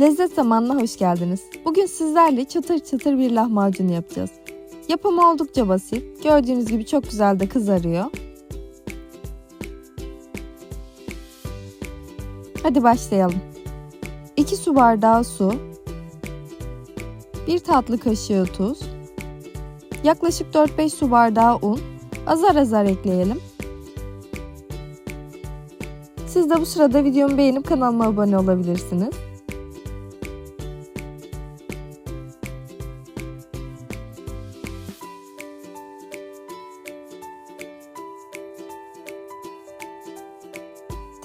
Lezzet zamanına hoş geldiniz. Bugün sizlerle çıtır çıtır bir lahmacun yapacağız. Yapımı oldukça basit. Gördüğünüz gibi çok güzel de kızarıyor. Hadi başlayalım. 2 su bardağı su, 1 tatlı kaşığı tuz, yaklaşık 4-5 su bardağı un, azar azar ekleyelim. Siz de bu sırada videomu beğenip kanalıma abone olabilirsiniz.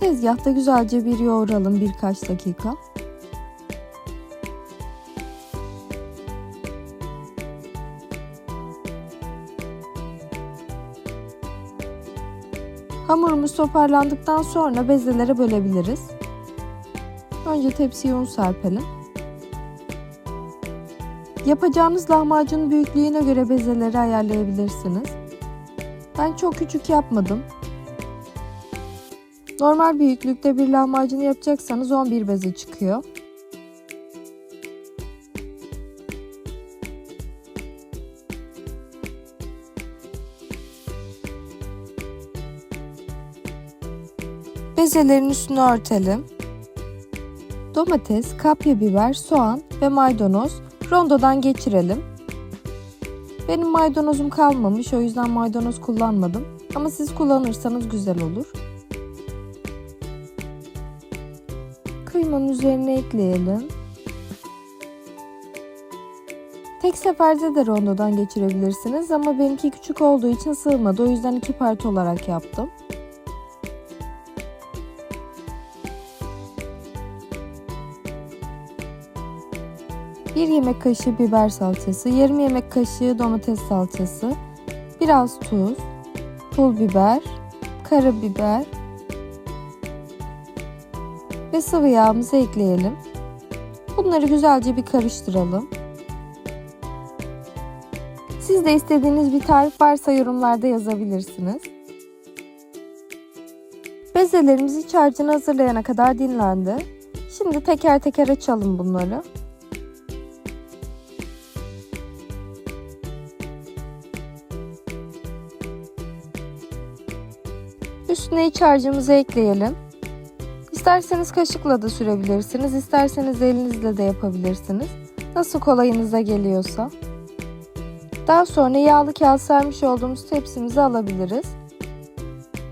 Tezgahta güzelce bir yoğuralım birkaç dakika. Hamurumuz toparlandıktan sonra bezelere bölebiliriz. Önce tepsiye un serpelim. Yapacağınız lahmacun büyüklüğüne göre bezeleri ayarlayabilirsiniz. Ben çok küçük yapmadım. Normal büyüklükte bir lahmacun yapacaksanız 11 beze çıkıyor. Bezelerin üstünü örtelim. Domates, kapya biber, soğan ve maydanoz rondodan geçirelim. Benim maydanozum kalmamış o yüzden maydanoz kullanmadım. Ama siz kullanırsanız güzel olur. Kıymanın üzerine ekleyelim. Tek seferde de rondodan geçirebilirsiniz ama benimki küçük olduğu için sığmadı. O yüzden iki parça olarak yaptım. Bir yemek kaşığı biber salçası, yarım yemek kaşığı domates salçası, biraz tuz, pul biber, karabiber, ve sıvı yağımızı ekleyelim. Bunları güzelce bir karıştıralım. Siz de istediğiniz bir tarif varsa yorumlarda yazabilirsiniz. Bezelerimiz iç harcını hazırlayana kadar dinlendi. Şimdi teker teker açalım bunları. Üstüne iç harcımızı ekleyelim. İsterseniz kaşıkla da sürebilirsiniz, isterseniz elinizle de yapabilirsiniz. Nasıl kolayınıza geliyorsa. Daha sonra yağlı kağıt sermiş olduğumuz tepsimizi alabiliriz.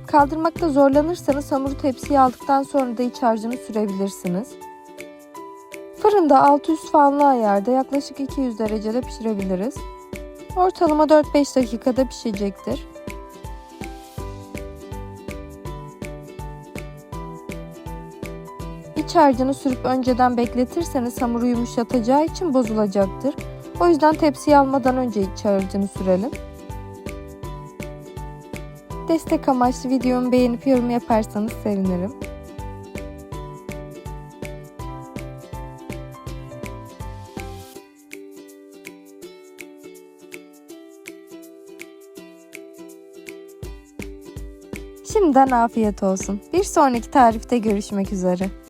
Kaldırmakta zorlanırsanız hamuru tepsiye aldıktan sonra da iç harcını sürebilirsiniz. Fırında alt üst fanlı ayarda yaklaşık 200 derecede pişirebiliriz. Ortalama 4-5 dakikada pişecektir. İç harcını sürüp önceden bekletirseniz hamuru yumuşatacağı için bozulacaktır. O yüzden tepsiye almadan önce iç harcını sürelim. Destek amaçlı videomu beğenip yorum yaparsanız sevinirim. Şimdiden afiyet olsun. Bir sonraki tarifte görüşmek üzere.